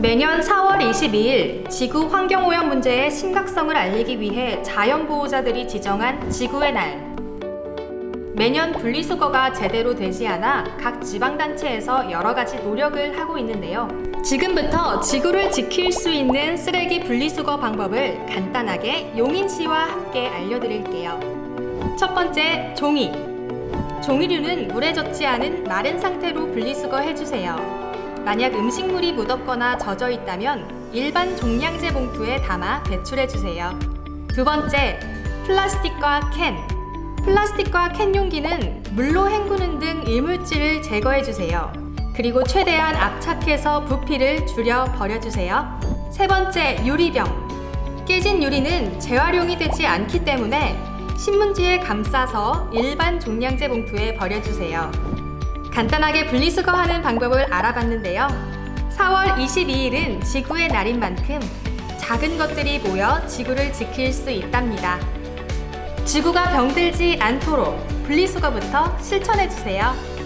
매년 4월 22일 지구 환경오염 문제의 심각성을 알리기 위해 자연보호자들이 지정한 지구의 날. 매년 분리수거가 제대로 되지 않아 각 지방단체에서 여러 가지 노력을 하고 있는데요. 지금부터 지구를 지킬 수 있는 쓰레기 분리수거 방법을 간단하게 용인 씨와 함께 알려드릴게요. 첫 번째, 종이. 종이류는 물에 젖지 않은 마른 상태로 분리수거 해주세요. 만약 음식물이 묻었거나 젖어 있다면 일반 종량제 봉투에 담아 배출해 주세요. 두 번째, 플라스틱과 캔. 플라스틱과 캔 용기는 물로 헹구는 등 이물질을 제거해 주세요. 그리고 최대한 압착해서 부피를 줄여 버려주세요. 세 번째, 유리병. 깨진 유리는 재활용이 되지 않기 때문에 신문지에 감싸서 일반 종량제 봉투에 버려주세요. 간단하게 분리수거하는 방법을 알아봤는데요. 4월 22일은 지구의 날인 만큼 작은 것들이 모여 지구를 지킬 수 있답니다. 지구가 병들지 않도록 분리수거부터 실천해주세요.